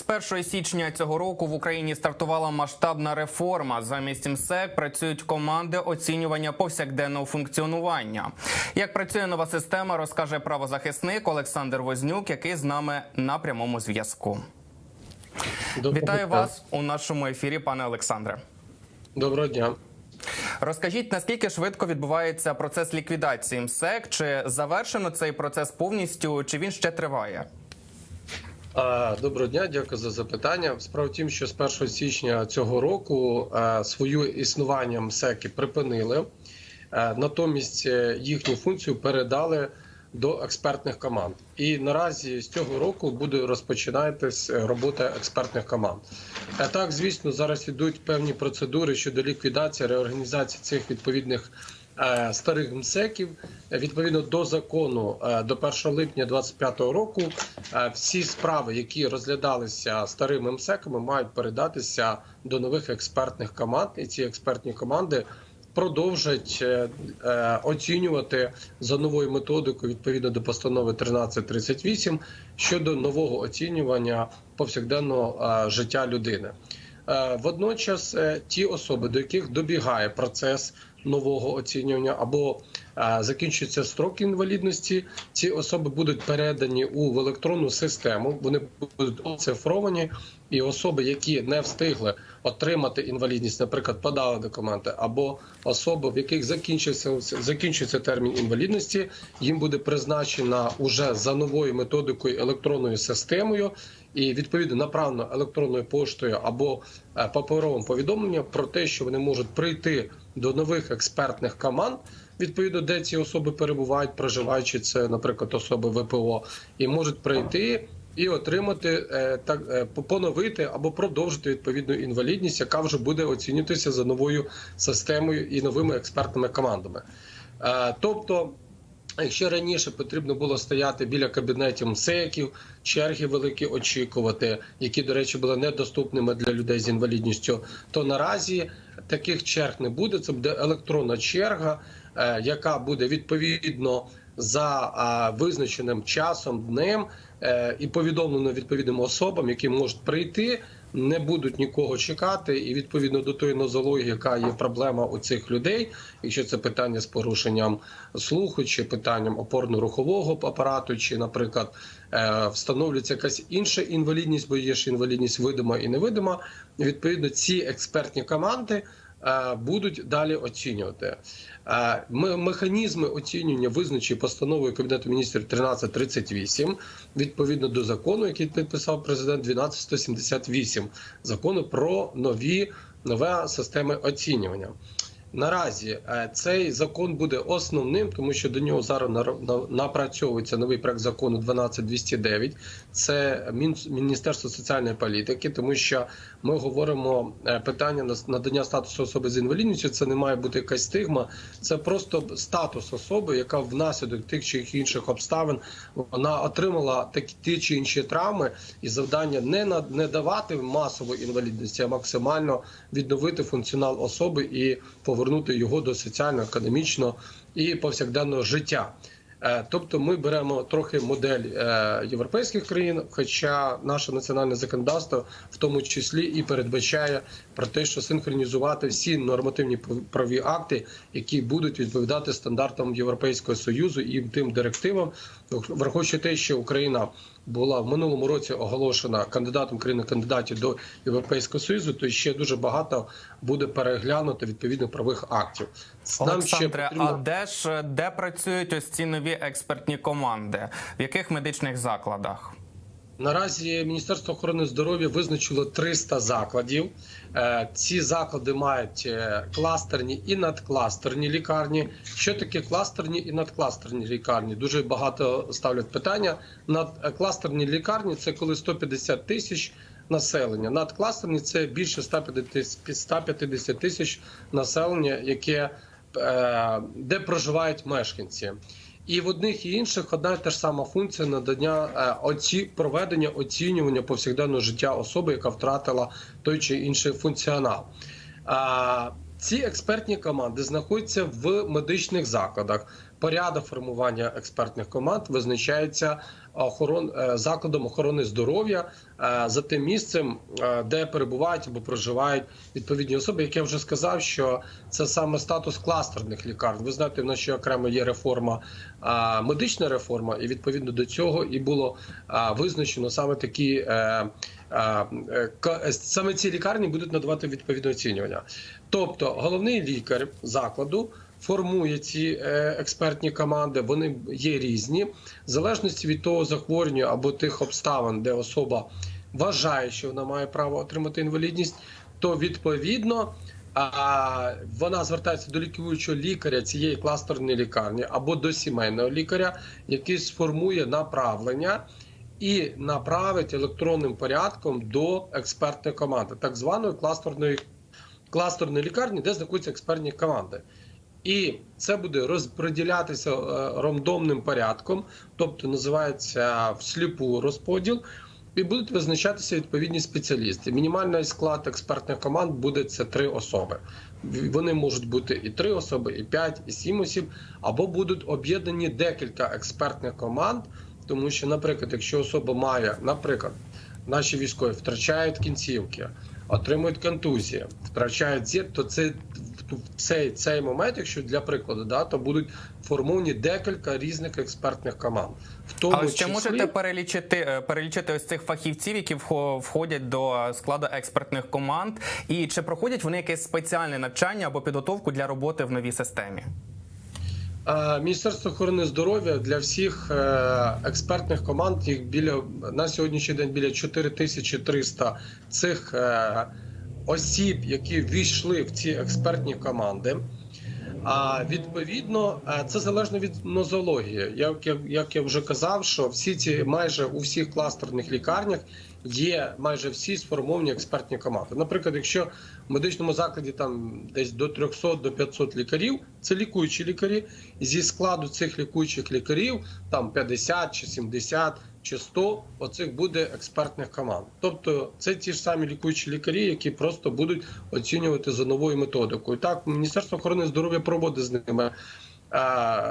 З 1 січня цього року в Україні стартувала масштабна реформа. Замість МСЕК працюють команди оцінювання повсякденного функціонування. Як працює нова система, розкаже правозахисник Олександр Вознюк, який з нами на прямому зв'язку. Вітаю вас у нашому ефірі, пане Олександре. Доброго дня. Розкажіть, наскільки швидко відбувається процес ліквідації МСЕК? Чи завершено цей процес повністю, чи він ще триває? Доброго дня, дякую за запитання. Справа в тім, що з 1 січня цього року свою існування МСЕКи припинили, натомість е, їхню функцію передали до експертних команд. І наразі з цього року буде розпочинатись е, робота експертних команд. Так, звісно, зараз ідуть певні процедури щодо ліквідації реорганізації цих відповідних. Е, Старих МСЕКів відповідно до закону е, до 1 липня 2025 року е, всі справи, які розглядалися старими МСЕКами, мають передатися до нових експертних команд, і ці експертні команди продовжать оцінювати за новою методикою відповідно до постанови 1338 щодо нового оцінювання повсякденного життя людини. Водночас ті особи, до яких добігає процес нового оцінювання або е, закінчується строк інвалідності, ці особи будуть передані у електронну систему. Вони будуть оцифровані, і особи, які не встигли отримати інвалідність, наприклад, подали документи, або особи, в яких закінчився закінчується термін інвалідності, їм буде призначена уже за новою методикою електронною системою. І відповідно направлено електронною поштою або е, паперовим повідомленням про те, що вони можуть прийти до нових експертних команд, відповідно, де ці особи перебувають, проживаючи це, наприклад, особи ВПО, і можуть прийти і отримати е, так е, поновити або продовжити відповідну інвалідність, яка вже буде оцінюватися за новою системою і новими експертними командами. Е, Тобто. Якщо раніше потрібно було стояти біля кабінетів МСЕКів, черги великі очікувати, які, до речі, були недоступними для людей з інвалідністю, то наразі таких черг не буде. Це буде електронна черга, е, яка буде відповідно за визначеним часом, днем е, і повідомлено відповідним особам, які можуть прийти. Не будуть нікого чекати, і відповідно до тої нозології, яка є проблема у цих людей, якщо це питання з порушенням слуху, чи питанням опорно-рухового апарату, чи, наприклад, е, встановлюється якась інша інвалідність, бо є ж інвалідність видима і невидима. Відповідно, ці експертні команди будуть далі оцінювати. Е, Механізми оцінювання визначені постановою Кабінету міністрів 1338 відповідно до закону, який підписав президент 12178 закону про нові нове системи оцінювання. Наразі е, цей закон буде основним, тому що до нього зараз напрацьовується новий проект закону 12209. Це Міністерство соціальної політики, тому що ми говоримо е, питання надання статусу особи з інвалідністю. Це не має бути якась стигма, це просто статус особи, яка внаслідок тих чи інших обставин вона отримала такі ті чи інші травми, і завдання не на не давати масової інвалідності, а максимально відновити функціонал особи і повернути його до соціально-економічного і повсякденного життя. Е, Тобто ми беремо трохи модель е, європейських країн, хоча наше національне законодавство в тому числі і передбачає про те, що синхронізувати всі нормативні праві акти, які будуть відповідати стандартам Європейського союзу і тим директивам, враховуючи те, що Україна була в минулому році оголошена кандидатом країни кандидатів до Європейського союзу, то ще дуже багато буде переглянуто відповідних правих актів. Олександре, а де ж де працюють ось ці нові експертні команди? В яких медичних закладах? Наразі Міністерство охорони здоров'я визначило 300 закладів. Е, Ці заклади мають е, кластерні і надкластерні лікарні. Що таке кластерні і надкластерні лікарні? Дуже багато ставлять питання. Надкластерні лікарні це коли 150 тисяч населення. Надкластерні це більше 150 150 тисяч населення, яке е, де проживають мешканці. І в одних і інших одна і та ж сама функція надання е, оці проведення оцінювання повсякденного життя особи, яка втратила той чи інший функціонал. А, ці експертні команди знаходяться в медичних закладах. Порядок формування експертних команд визначається охорон е, закладом охорони здоров'я е, за тим місцем, е, де перебувають або проживають відповідні особи. Як я вже сказав, що це саме статус кластерних лікарень. Ви знаєте, в нас ще окремо є реформа, е, медична реформа, і відповідно до цього і було е, визначено саме такі. е, е, е, Саме ці лікарні будуть надавати відповідне оцінювання. Тобто, головний лікар закладу формує ці е, експертні команди. Вони є різні, в залежності від того захворювання або тих обставин, де особа вважає, що вона має право отримати інвалідність, то відповідно. Вона звертається до лікуючого лікаря цієї кластерної лікарні або до сімейного лікаря, який сформує направлення і направить електронним порядком до експертної команди, так званої кластерної кластерної лікарні, де знаходяться експертні команди. І це буде розподілятися е, рандомним порядком, тобто називається всліпу розподіл, і будуть визначатися відповідні спеціалісти. Мінімальний склад експертних команд буде це три особи. Вони можуть бути і три особи, і п'ять, і сім осіб, або будуть об'єднані декілька експертних команд. Тому що, наприклад, якщо особа має, наприклад, наші військові втрачають кінцівки, отримують контузії, втрачають зір, то це в цей, цей момент, якщо для прикладу, да, то будуть формовані декілька різних експертних команд. В тому Але ще числі, можете перелічити е, перелічити ось цих фахівців, які вхо- входять до складу експертних команд, і чи проходять вони якесь спеціальне навчання або підготовку для роботи в новій системі? Е, Міністерство охорони здоров'я для всіх е, експертних команд їх біля на сьогоднішній день біля 4300 цих е, осіб, які ввійшли в ці експертні команди. А відповідно, це залежно від нозології. Як я, як я вже казав, що всі ці майже у всіх кластерних лікарнях є майже всі сформовані експертні команди. Наприклад, якщо в медичному закладі там десь до 300 до 500 лікарів, це лікуючі лікарі. Зі складу цих лікуючих лікарів там 50 чи 70 чи 100 оцих буде експертних команд. Тобто це ті ж самі лікуючі лікарі, які просто будуть оцінювати за новою методикою. Так, Міністерство охорони здоров'я проводить з ними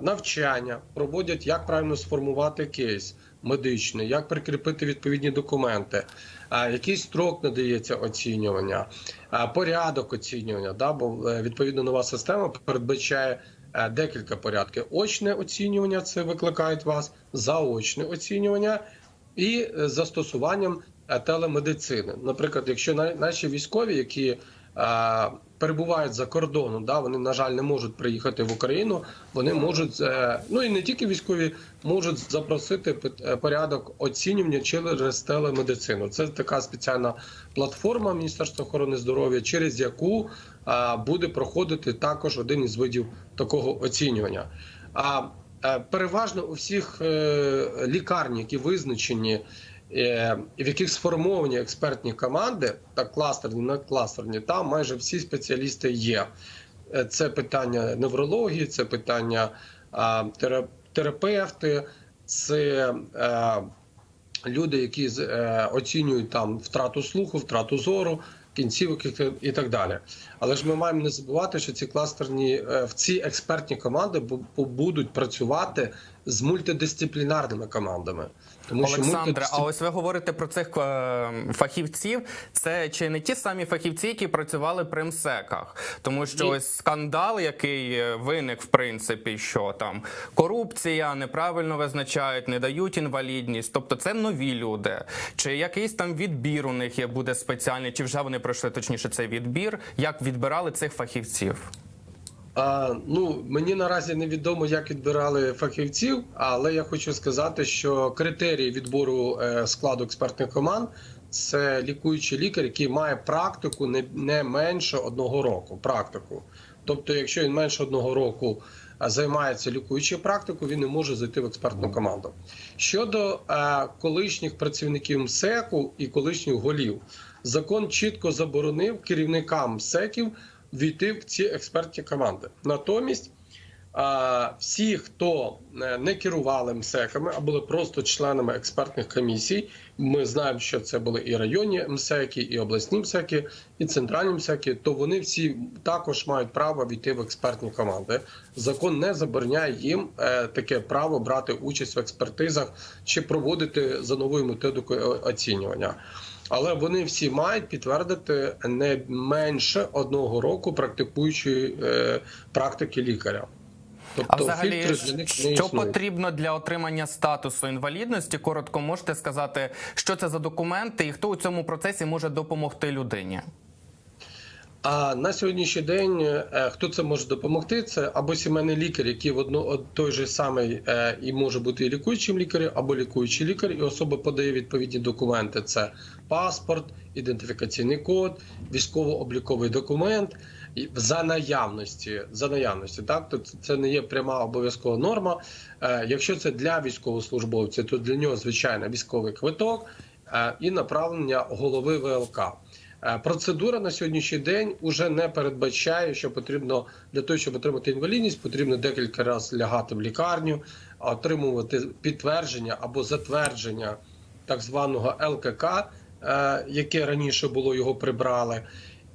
навчання, проводять, як правильно сформувати кейс медичний, як прикріпити відповідні документи, е, який строк надається оцінювання, е, порядок оцінювання. Да, бо е, відповідно нова система передбачає. е, Декілька порядків. Очне оцінювання це викликають вас, заочне оцінювання і е, застосуванням е, телемедицини. Наприклад, якщо на- наші військові, які е, перебувають за кордоном, да, вони на жаль не можуть приїхати в Україну. Вони можуть е, ну і не тільки військові можуть запросити е, порядок оцінювання через телемедицину. Це така спеціальна платформа Міністерства охорони здоров'я, через яку е, буде проходити також один із видів такого оцінювання. А е, переважно у всіх е, лікарні, які визначені е, в яких сформовані експертні команди, так кластерні, не кластерні, там майже всі спеціалісти є. Е, Це питання неврології, це питання терапевти, це е, люди, які з- е, оцінюють там втрату слуху, втрату зору, кінцівок і так- далі. Але ж ми маємо не забувати, що ці кластерні е, в ці експертні команди бу- бу- будуть працювати з мультидисциплінарними командами. Тому що Олександре, а ось ви говорите про цих е, фахівців. Це чи не ті самі фахівці, які працювали при МСЕКах? Тому що Ні. ось скандал, який е, виник, в принципі, що там корупція, неправильно визначають, не дають інвалідність. Тобто це нові люди. Чи якийсь там відбір у них є буде спеціальний, чи вже вони пройшли точніше цей відбір? Як відбирали цих фахівців? Ну мені наразі невідомо, як відбирали фахівців, але я хочу сказати, що критерії відбору е, складу експертних команд це лікуючий лікар, який має практику не, менше одного року. Практику. Тобто, якщо він менше одного року займається лікуючою практикою, він не може зайти в експертну команду. Щодо е, колишніх працівників МСЕКу і колишніх голів, закон чітко заборонив керівникам МСЕКів війти в ці експертні команди. Натомість всі, хто е, не керували МСЕКами, а були просто членами експертних комісій. Ми знаємо, що це були і районні МСЕКи, і обласні МСЕКи, і центральні МСЕКи. То вони всі також мають право війти в експертні команди. Закон не забороняє їм е, таке право брати участь в експертизах чи проводити за новою методикою оцінювання. Але вони всі мають підтвердити не менше одного року практикуючої е, практики лікаря. А взагалі, фільтри що потрібно для отримання статусу інвалідності? Коротко можете сказати, що це за документи і хто у цьому процесі може допомогти людині? А на сьогоднішній день е, хто це може допомогти? Це або сімейний лікар, який в одно той же самий е, і може бути і лікуючим лікарем, або лікуючий лікар, і особа подає відповідні документи: це паспорт, ідентифікаційний код, військово-обліковий документ. За наявності, за наявності, так то це- це не є пряма обов'язкова норма. Е, Якщо це для військовослужбовця, то для нього звичайно військовий квиток і направлення голови ВЛК. Е, Процедура на сьогоднішній день уже не передбачає, що потрібно для того, щоб отримати інвалідність, потрібно декілька разів лягати в лікарню, отримувати підтвердження або затвердження так званого ЛКК, е, яке раніше було його прибрали.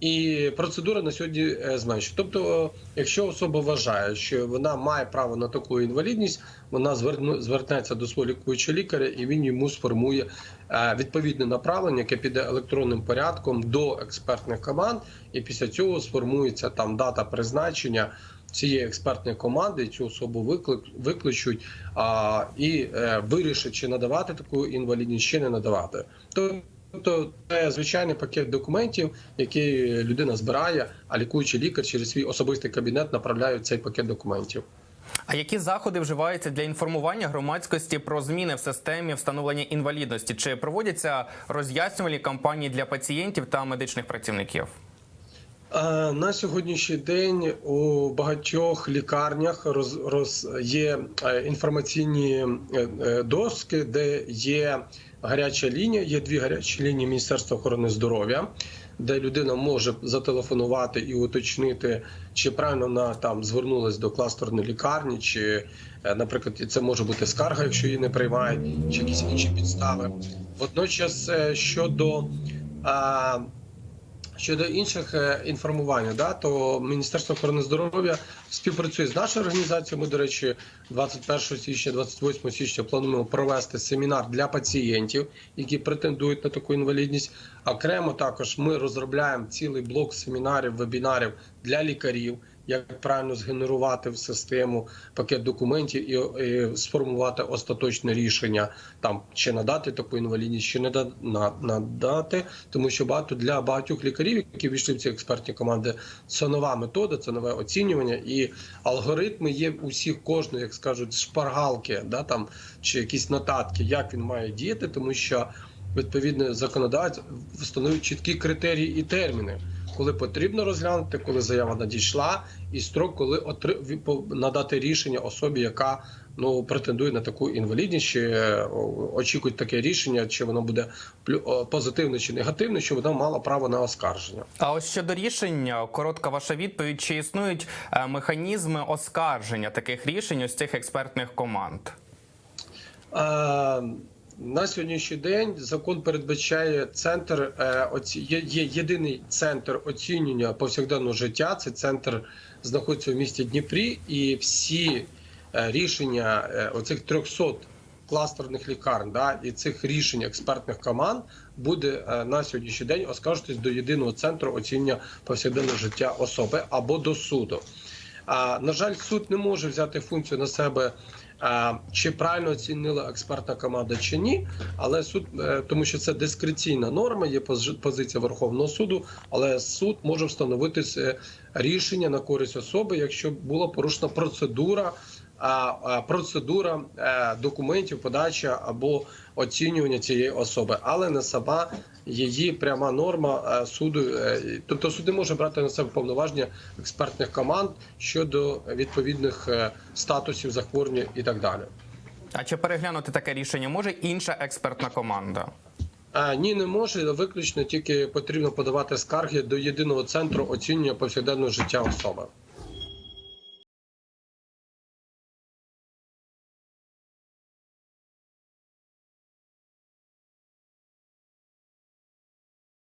І процедура на сьогодні е, зменшує. Тобто, якщо особа вважає, що вона має право на таку інвалідність, вона звернеться до свого лікуючого лікаря, і він йому сформує е, відповідне направлення, яке піде електронним порядком до експертних команд, і після цього сформується там дата призначення цієї експертної команди. Цю особу виклик викличуть а, і е, вирішать, чи надавати таку інвалідність, чи не надавати. Тобто це звичайний пакет документів, який людина збирає, а лікуючий лікар через свій особистий кабінет направляє цей пакет документів. А які заходи вживаються для інформування громадськості про зміни в системі встановлення інвалідності? Чи проводяться роз'яснювальні кампанії для пацієнтів та медичних працівників? Е, На сьогоднішній день у багатьох лікарнях роз, роз, є е, інформаційні е, доски, де є гаряча лінія. Є дві гарячі лінії Міністерства охорони здоров'я, де людина може зателефонувати і уточнити, чи правильно вона там звернулась до кластерної лікарні, чи, наприклад, це може бути скарга, якщо її не приймають, чи якісь інші підстави. Водночас щодо Щодо інших е, інформування, да, то Міністерство охорони здоров'я співпрацює з нашою організацією. Ми, до речі, 21 січня, 28 січня плануємо провести семінар для пацієнтів, які претендують на таку інвалідність. Окремо також ми розробляємо цілий блок семінарів, вебінарів для лікарів, як правильно згенерувати в систему пакет документів і, і сформувати остаточне рішення там чи надати таку інвалідність, чи не да- на- надати, тому що багато для багатьох лікарів, які війшли в ці експертні команди, це нова метода, це нове оцінювання, і алгоритми є у всіх кожної, як скажуть, шпаргалки, да там чи якісь нотатки, як він має діяти, тому що відповідно законодавець встановив чіткі критерії і терміни. Коли потрібно розглянути, коли заява надійшла, і строк, коли отри... надати рішення особі, яка ну претендує на таку інвалідність, чи е, очікують таке рішення, чи воно буде позитивне чи негативне, що вона мала право на оскарження. А ось щодо рішення, коротка ваша відповідь: чи існують е, механізми оскарження таких рішень ось цих експертних команд? Е, На сьогоднішній день закон передбачає центр е, є, є єдиний центр оцінювання повсякденного життя. Це центр знаходиться в місті Дніпрі, і всі е, рішення е, оцих 300 кластерних лікарень, да, і цих рішень експертних команд буде на сьогоднішній день оскаржуватись до єдиного центру оцінювання повсякденного життя особи або до суду. А, на жаль, суд не може взяти функцію на себе, чи правильно оцінила експертна команда чи ні. Але суд, е, тому що це дискреційна норма, є пози- позиція Верховного суду, але суд може встановити е, рішення на користь особи, якщо була порушена процедура. Процедура е, документів, подача або оцінювання цієї особи, але не сама її пряма норма е, суду. е, Тобто суд не може брати на себе повноваження експертних команд щодо відповідних статусів захворювання і так далі. А чи переглянути таке рішення може інша експертна команда? Ні, не може. Виключно тільки потрібно подавати скарги до єдиного центру оцінювання повсякденного життя особи.